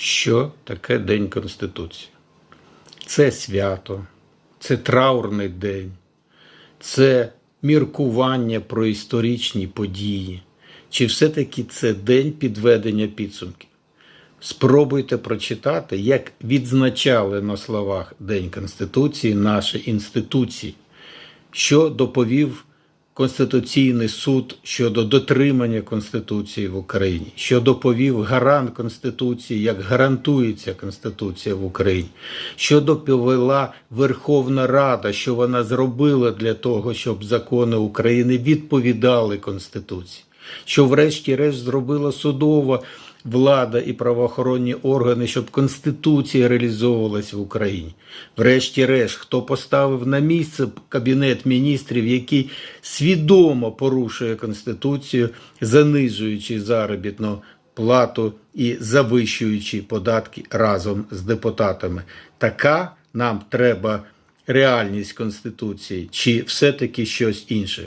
Що таке День Конституції? Це свято, це траурний день, це міркування про історичні події. Чи все-таки це день підведення підсумків? Спробуйте прочитати, як відзначали на словах День Конституції наші інституції, що доповів Конституційний суд щодо дотримання Конституції в Україні, що доповів гарант Конституції, як гарантується Конституція в Україні, що доповіла Верховна Рада, що вона зробила для того, щоб закони України відповідали Конституції, що, врешті-решт, зробила судова влада і правоохоронні органи, щоб Конституція реалізовувалась в Україні. Врешті-решт, хто поставив на місце Кабінет міністрів, який свідомо порушує Конституцію, занижуючи заробітну плату і завищуючи податки разом з депутатами. Така нам треба реальність Конституції, чи все-таки щось інше?